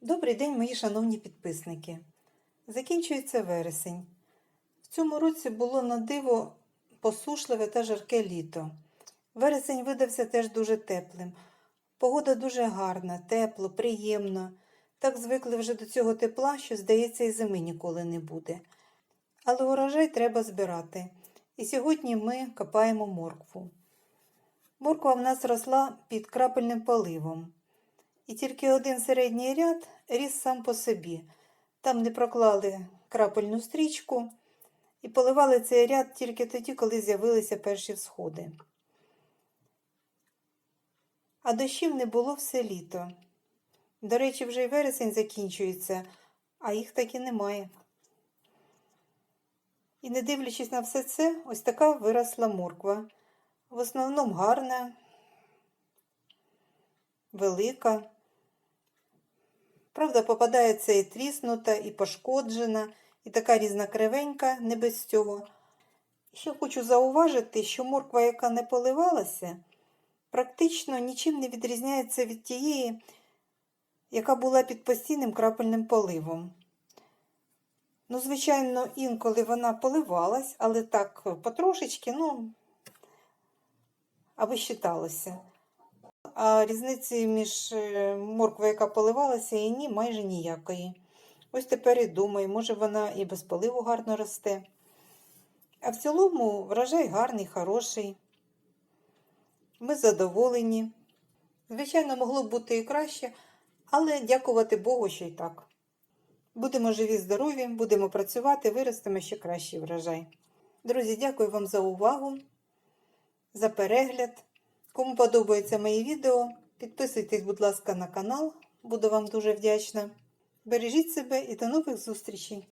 Добрий день, мої шановні підписники. Закінчується вересень. В цьому році було на диво посушливе та жарке літо. Вересень видався теж дуже теплим. Погода дуже гарна, тепло, приємно. Так звикли вже до цього тепла, що, здається, і зими ніколи не буде. Але урожай треба збирати. І сьогодні ми копаємо моркву. Морква в нас росла під крапельним поливом. І тільки один середній ряд ріс сам по собі. Там не проклали крапельну стрічку і поливали цей ряд тільки тоді, коли з'явилися перші всходи. А дощів не було все літо. До речі, вже й вересень закінчується, а їх так і немає. І не дивлячись на все це, ось така виросла морква. В основному гарна, велика. Правда, попадається і тріснута, і пошкоджена, і така різна кривенька, не без цього. Ще хочу зауважити, що морква, яка не поливалася, практично нічим не відрізняється від тієї, яка була під постійним крапельним поливом. Ну, звичайно, інколи вона поливалась, але так потрошечки, ну, аби считалося. А різниці між е, морквою, яка поливалася, і ні, майже ніякої. Ось тепер і думаю, може вона і без поливу гарно росте. А в цілому врожай гарний, хороший. Ми задоволені. Звичайно, могло б бути і краще, але дякувати Богу, що й так. Будемо живі, здорові, будемо працювати, виростемо ще кращий врожай. Друзі, дякую вам за увагу, за перегляд. Кому подобаються мої відео, підписуйтесь, будь ласка, на канал, буду вам дуже вдячна. Бережіть себе і до нових зустрічей!